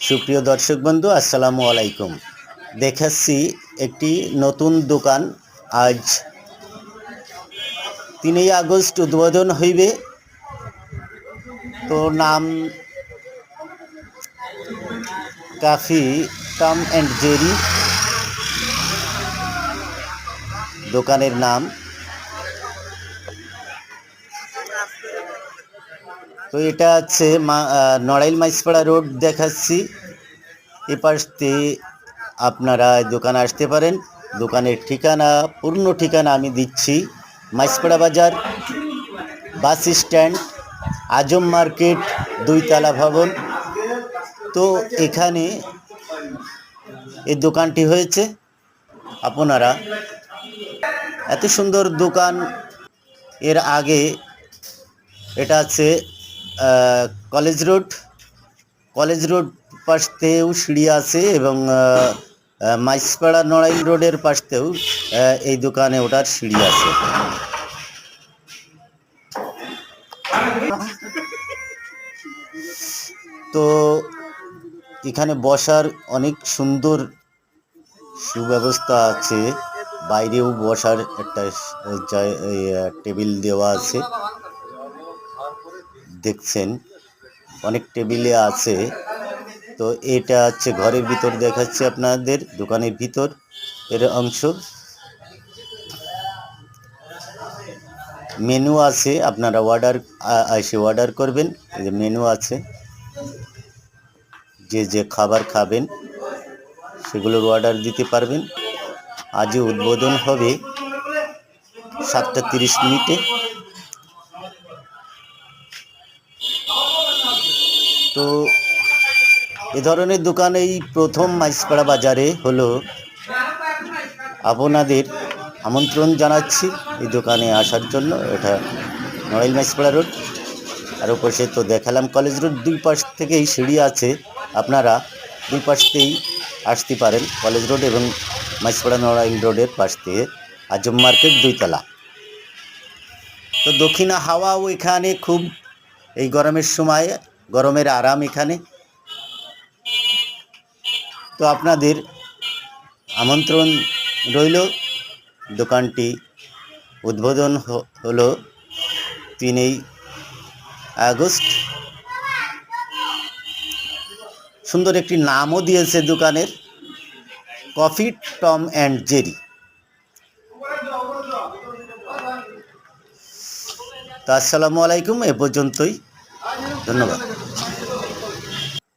সুপ্রিয় দর্শক বন্ধু, আসসালামু আলাইকুম। দেখাচ্ছি একটি নতুন দোকান। আজ তিনই আগস্ট উদ্বোধন হইবে। তো নাম কাফি, টম অ্যান্ড জেরি। দোকানের নাম। তো এটা আছে নড়াইল মাইসপাড়া রোড দেখাচ্ছি। এ পাশ দিয়ে আপনারা দোকানে আসতে পারেন। দোকানের ঠিকানা, পূর্ণ ঠিকানা আমি দিচ্ছি। মাইসপাড়া বাজার, বাস স্ট্যান্ড, আজম মার্কেট, দুইতলা ভবন। তো এখানে এই দোকানটি হয়েছে। আপনারা এত সুন্দর দোকান, এর আগে এটা আছে কলেজ রোড কলেজ রোড পাশতেও সিঁড়ি আছে এবং মাইসপাড়া নড়াইল রোডের পাশতেও আহ, এই দোকানে ওঠার সিঁড়ি আছে। তো এখানে বসার অনেক সুন্দর সুব্যবস্থা আছে। বাইরেও বসার একটা টেবিল দেওয়া আছে। দেখছেন, অনেক টেবিলে আছে। তো এটা হচ্ছে ঘরের ভিতর দেখাচ্ছে আপনাদের, দোকানের ভিতর এর অংশ। মেনু আছে, আপনারা অর্ডার এসে অর্ডার করবেন যে মেনু আছে। যে যে খাবার খাবেন, সেগুলোর অর্ডার দিতে পারবেন। আজই উদ্বোধন হবে সাতটা তিরিশ মিনিটে। তো এ ধরনের দোকান এই প্রথম মাইসপাড়া বাজারে হলো। আপনাদের আমন্ত্রণ জানাচ্ছি এই দোকানে আসার জন্য। এটা নড়াইল মাইসপাড়া রোড। আর ওপাশে তো দেখালাম কলেজ রোড। দুই পাশ থেকেই সিঁড়ি আছে। আপনারা দুই পাশ থেকেই আসতে পারেন কলেজ রোড এবং মাইসপাড়া নড়াইল রোডের পাশ থেকে আজম মার্কেট দুইতলা। তো দক্ষিণা হাওয়াও এখানে খুব এই গরমের সময় গরমের আরাম এখানে। তো আপনাদের আমন্ত্রণ রইল। দোকানটি উদ্বোধন হলো তিনই আগস্ট। সুন্দর একটি নামও দিয়েছে দোকানের, কফি, টম অ্যান্ড জেরি। তো আসসালামু আলাইকুম, এ পর্যন্তই। ধন্যবাদ।